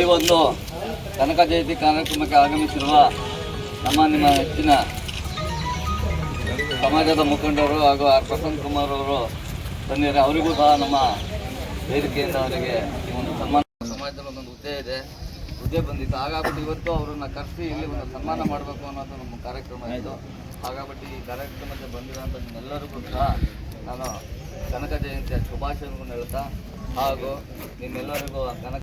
ಜಯಂತಿ ಕಾರ್ಯಕ್ರಮಕ್ಕೆ ಆಗಮಿಸಿರುವ ನಮ್ಮ ನಿಮ್ಮ ಹೆಚ್ಚಿನ ಸಮಾಜದ ಮುಖಂಡರು ಹಾಗೂ ಆರ್ ಪ್ರಸನ್ನ ಕುಮಾರ್ ಅವರು ಬಂದಿದ್ದಾರೆ ಅವರಿಗೂ ಸಹ ನಮ್ಮ ವೇದಿಕೆಯಿಂದ ಅವರಿಗೆ ಈ ಒಂದು ಸನ್ಮಾನ ಸಮಾಜದಲ್ಲಿ ಒಂದೊಂದು ಹುದ್ದೆ ಇದೆ. ಹುದ್ದೆ ಬಂದಿತ್ತು. ಹಾಗಾಗ್ಬಿಟ್ಟು ಇವತ್ತು ಅವರನ್ನ ಕರೆಸಿ ಇಲ್ಲಿ ಒಂದು ಸನ್ಮಾನ ಮಾಡಬೇಕು ಅನ್ನೋದು ನಮ್ಮ ಕಾರ್ಯಕ್ರಮ ಇತ್ತು ಹಾಗಾಗ್ಬಿಟ್ಟು ಈ ಕಾರ್ಯಕ್ರಮಕ್ಕೆ ಬಂದಿರೋಂಥ ನಿಮ್ಮೆಲ್ಲರಿಗೂ ಸಹ ನಾನು ಕನಕ ಜಯಂತಿಯ ಶುಭಾಶಯಗಳನ್ನು ಹೇಳ್ತಾ ಹಾಗೂ ನಿಮ್ಮೆಲ್ಲರಿಗೂ ಕನಕ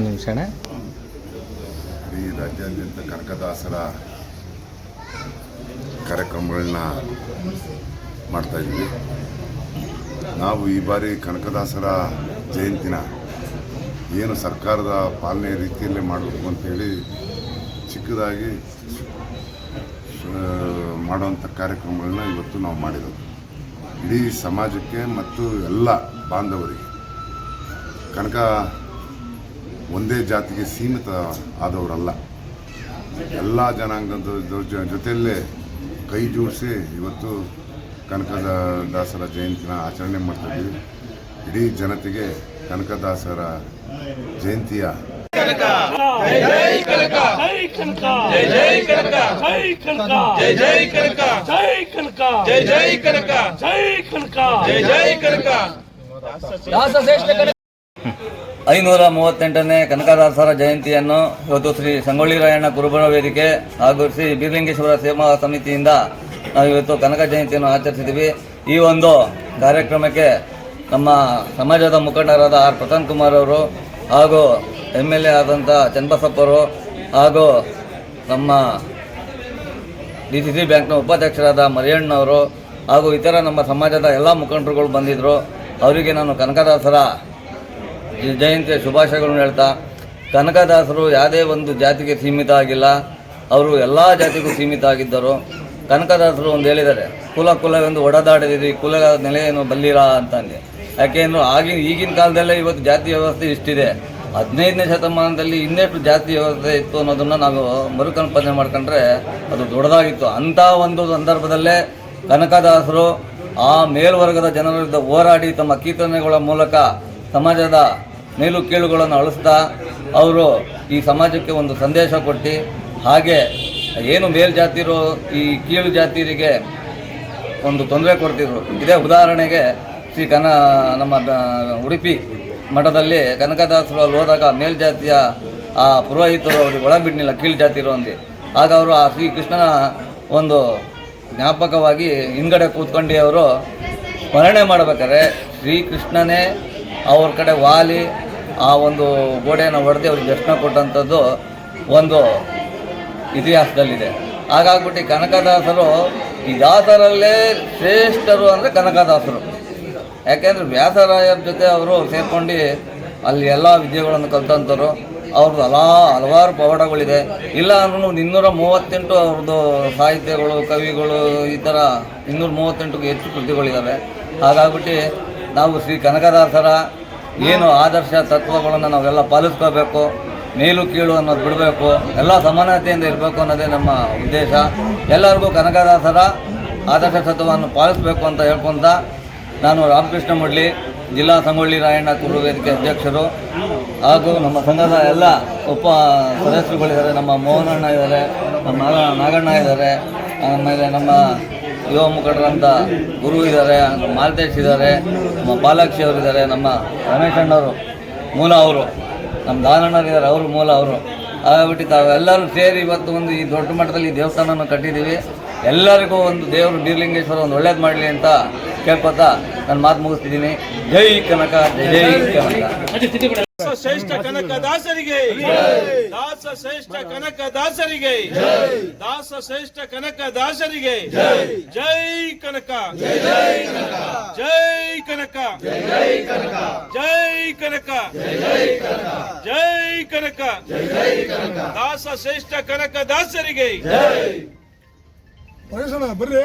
ನಿಮಿಷ ಈ ರಾಜ್ಯಾದ್ಯಂತ ಕನಕದಾಸರ ಕಾರ್ಯಕ್ರಮಗಳನ್ನ ಮಾಡ್ತಾ ಇದ್ವಿ. ನಾವು ಈ ಬಾರಿ ಕನಕದಾಸರ ಜಯಂತಿನ ಏನು ಸರ್ಕಾರದ ಪಾಲನೆ ರೀತಿಯಲ್ಲಿ ಮಾಡಬೇಕು ಅಂತೇಳಿ ಚಿಕ್ಕದಾಗಿ ಮಾಡುವಂಥ ಕಾರ್ಯಕ್ರಮಗಳನ್ನ ಇವತ್ತು ನಾವು ಮಾಡಿರೋದು. ಇಡೀ ಸಮಾಜಕ್ಕೆ ಮತ್ತು ಎಲ್ಲ ಬಾಂಧವರಿಗೆ. ಕನಕ ಒಂದೇ ಜಾತಿಗೆ ಸೀಮಿತ ಆದವರಲ್ಲ. ಎಲ್ಲ ಜನಾಂಗದ ಜೊತೆಯಲ್ಲೇ ಕೈ ಜೋಡಿಸಿ ಇವತ್ತು ಕನಕದ ದಾಸರ ಜಯಂತಿನ ಆಚರಣೆ ಮಾಡ್ತಾ ಇದ್ದೀವಿ ಇಡೀ ಜನತೆಗೆ ಕನಕದಾಸರ ಜಯಂತಿಯ ಜೈ ಐನೂರ ಮೂವತ್ತೆಂಟನೇ ಕನಕದಾಸರ ಜಯಂತಿಯನ್ನು ಇವತ್ತು ಶ್ರೀ ಸಂಗೊಳ್ಳಿ ರಾಯಣ್ಣ ಕುರುಬರ ವೇದಿಕೆ ಹಾಗೂ ಶ್ರೀ ಬೀರಲಿಂಗೇಶ್ವರ ಸೇವಾ ಸಮಿತಿಯಿಂದ ನಾವು ಇವತ್ತು ಕನಕ ಜಯಂತಿಯನ್ನು ಆಚರಿಸಿದ್ದೀವಿ. ಈ ಒಂದು ಕಾರ್ಯಕ್ರಮಕ್ಕೆ ನಮ್ಮ ಸಮಾಜದ ಮುಖಂಡರಾದ ಆರ್ ಪ್ರಸನ್ನ ಕುಮಾರ್ ಅವರು ಹಾಗೂ ಎಂ ಎಲ್ ಎ ಆದಂಥ ಚನ್ನಬಸಪ್ಪರು ಹಾಗೂ ನಮ್ಮ ಡಿ ಸಿ ಸಿ ಬ್ಯಾಂಕ್ನ ಉಪಾಧ್ಯಕ್ಷರಾದ ಮರಿಯಣ್ಣವರು ಹಾಗೂ ಇತರ ನಮ್ಮ ಸಮಾಜದ ಎಲ್ಲ ಮುಖಂಡರುಗಳು ಬಂದಿದ್ದರು ಅವರಿಗೆ ನಾನು ಕನಕದಾಸರ ಜಯಂತಿಯ ಶುಭಾಶಯಗಳನ್ನು ಹೇಳ್ತಾ, ಕನಕದಾಸರು ಯಾವುದೇ ಒಂದು ಜಾತಿಗೆ ಸೀಮಿತ ಆಗಿಲ್ಲ. ಅವರು ಎಲ್ಲ ಜಾತಿಗೂ ಸೀಮಿತ ಆಗಿದ್ದರು. ಕನಕದಾಸರು ಒಂದು ಹೇಳಿದ್ದಾರೆ, ಕುಲ ಕುಲವೆಂದು ಒಡೆದಾಡಿದಿರಿ ಕುಲ ನೆಲೆಯನ್ನು ಬಲ್ಲಿರ ಅಂದೆ. ಯಾಕೆಂದ್ರೆ ಆಗಿನ, ಈಗಿನ ಕಾಲದಲ್ಲೇ ಇವತ್ತು ಜಾತಿ ವ್ಯವಸ್ಥೆ ಇಷ್ಟಿದೆ. ಹದಿನೈದನೇ ಶತಮಾನದಲ್ಲಿ ಇನ್ನೆಷ್ಟು ಜಾತಿ ವ್ಯವಸ್ಥೆ ಇತ್ತು ಅನ್ನೋದನ್ನು ನಾವು ಮರುಕಲ್ಪನೆ ಮಾಡ್ಕೊಂಡ್ರೆ ಅದು ದೊಡ್ಡದಾಗಿತ್ತು. ಅಂಥ ಒಂದು ಸಂದರ್ಭದಲ್ಲೇ ಕನಕದಾಸರು ಆ ಮೇಲ್ವರ್ಗದ ಜನರ ವಿರುದ್ಧ ಹೋರಾಡಿ ತಮ್ಮ ಕೀರ್ತನೆಗಳ ಮೂಲಕ ಸಮಾಜದ ಮೇಲು ಕೀಳುಗಳನ್ನು ಅಳಿಸ್ತಾ ಅವರು ಈ ಸಮಾಜಕ್ಕೆ ಒಂದು ಸಂದೇಶ ಕೊಟ್ಟು ಹಾಗೆ ಏನು ಮೇಲ್ಜಾತಿರು ಈ ಕೀಳು ಜಾತಿರಿಗೆ ಒಂದು ತೊಂದರೆ ಕೊಡ್ತಿದ್ರು. ಇದೇ ಉದಾಹರಣೆಗೆ ಶ್ರೀ ಕನ ನಮ್ಮ ಉಡುಪಿ ಮಠದಲ್ಲಿ ಕನಕದಾಸರು ಅಲ್ಲಿ ಹೋದಾಗ ಮೇಲ್ಜಾತಿಯ ಆ ಪುರೋಹಿತರು ಅವ್ರಿಗೆ ಒಳಬಿಡ್ನಿಲ್ಲ ಕೀಳು ಜಾತಿರು ಅಂದು ಆಗ ಅವರು ಆ ಶ್ರೀಕೃಷ್ಣನ ಒಂದು ಜ್ಞಾಪಕವಾಗಿ ಹಿಂಗಡೆ ಕೂತ್ಕೊಂಡು ಅವರು ಸ್ಮರಣೆ ಮಾಡ್ಬೇಕಾದ್ರೆ ಶ್ರೀಕೃಷ್ಣನೇ ಅವ್ರ ಕಡೆ ವಾಲಿ, ಆ ಒಂದು ಗೋಡೆಯನ್ನು ಹೊಡೆದು ಅವ್ರಿಗೆ ದರ್ಶನ ಕೊಟ್ಟಂಥದ್ದು ಒಂದು ಇತಿಹಾಸದಲ್ಲಿದೆ. ಹಾಗಾಗ್ಬಿಟ್ಟು ಕನಕದಾಸರು ಈ ದಾಸರಲ್ಲೇ ಶ್ರೇಷ್ಠರು ಅಂದರೆ ಕನಕದಾಸರು. ಯಾಕೆಂದರೆ ವ್ಯಾಸರಾಯರ ಜೊತೆ ಅವರು ಸೇರ್ಕೊಂಡು ಅಲ್ಲಿ ಎಲ್ಲ ವಿದ್ಯೆಗಳನ್ನು ಕಲ್ತಂಥವ್ರು. ಅವ್ರದ್ದು ಹಲಾ ಹಲವಾರು ಪವಾಡಗಳಿದೆ. ಇಲ್ಲ ಅಂದ್ರೂ ಇನ್ನೂರ ಮೂವತ್ತೆಂಟು ಅವ್ರದ್ದು ಸಾಹಿತ್ಯಗಳು, ಕವಿಗಳು ಈ ಥರ ಇನ್ನೂರ ಮೂವತ್ತೆಂಟು ಹೆಚ್ಚು ಕೃತಿಗಳಿದ್ದಾವೆ ಹಾಗಾಗ್ಬಿಟ್ಟು ನಾವು ಶ್ರೀ ಕನಕದಾಸರ ಏನು ಆದರ್ಶ ತತ್ವಗಳನ್ನು ನಾವೆಲ್ಲ ಪಾಲಿಸ್ಕೋಬೇಕು, ಮೇಲು ಕೀಳು ಅನ್ನೋದು ಬಿಡಬೇಕು, ಎಲ್ಲ ಸಮಾನತೆಯಿಂದ ಇರಬೇಕು ಅನ್ನೋದೇ ನಮ್ಮ ಉದ್ದೇಶ. ಎಲ್ಲರಿಗೂ ಕನಕದಾಸರ ಆದರ್ಶ ತತ್ವವನ್ನು ಪಾಲಿಸಬೇಕು ಅಂತ ಹೇಳ್ಕೊಂತ ನಾನು ರಾಮಕೃಷ್ಣ ಮುಡ್ಲಿ ಜಿಲ್ಲಾ ಸಂಗೊಳ್ಳಿ ರಾಯಣ್ಣ ಕುರು ವೇದಿಕೆ ಅಧ್ಯಕ್ಷರು ಹಾಗೂ ನಮ್ಮ ಸಂಘದ ಎಲ್ಲ ಉಪ ಸದಸ್ಯರುಗಳಿದ್ದಾರೆ. ನಮ್ಮ ಮೋಹನಣ್ಣ ಇದ್ದಾರೆ, ನಮ್ಮ ನಾಗಣ್ಣ ಇದ್ದಾರೆ, ಆಮೇಲೆ ನಮ್ಮ ಯುವ ಮುಖಂಡರಂತ ಗುರು ಇದ್ದಾರೆ, ಮಾಲ್ತೇಶ್ ಇದ್ದಾರೆ, ನಮ್ಮ ಬಾಲಾಕ್ಷಿ ಅವರು ಇದ್ದಾರೆ, ನಮ್ಮ ರಮೇಶ್ ಅಣ್ಣವರು ಮೂಲ ಅವರು, ನಮ್ಮ ದಾನಣ್ಣರಿದ್ದಾರೆ ಅವರು ಮೂಲ ಅವರು. ಆಗ್ಬಿಟ್ಟು ತಾವೆಲ್ಲರೂ ಸೇರಿ ಇವತ್ತು ಒಂದು ಈ ದೊಡ್ಡ ಮಟ್ಟದಲ್ಲಿ ದೇವಸ್ಥಾನವನ್ನು ಕಟ್ಟಿದ್ದೀವಿ. ಎಲ್ಲರಿಗೂ ಒಂದು ದೇವರು ಬೀರ್ಲಿಂಗೇಶ್ವರ ಒಂದು ಒಳ್ಳೇದು ಮಾಡಲಿ ಅಂತ ಕೇಳ್ಕೊತಾ ನಾನು ಮಾತು ಮುಗಿಸ್ತಿದ್ದೀನಿ. ಜೈ ಕನಕ ಜೈ ಕನಕ. ಶ್ರೇಷ್ಠ ಕನಕ ದಾಸರಿಗೆ ದಾಸ ಶ್ರೇಷ್ಠ ಕನಕ ದಾಸರಿಗೆ ದಾಸ ಶ್ರೇಷ್ಠ ಕನಕ ದಾಸರಿಗೆ ಜೈ ಕನಕ ಜೈ ಕನಕ ಜೈ ಕನಕ ಜೈ ಕನಕ ದಾಸ ಶ್ರೇಷ್ಠ ಕನಕ ದಾಸರಿಗೆ ಬರ್ರಿ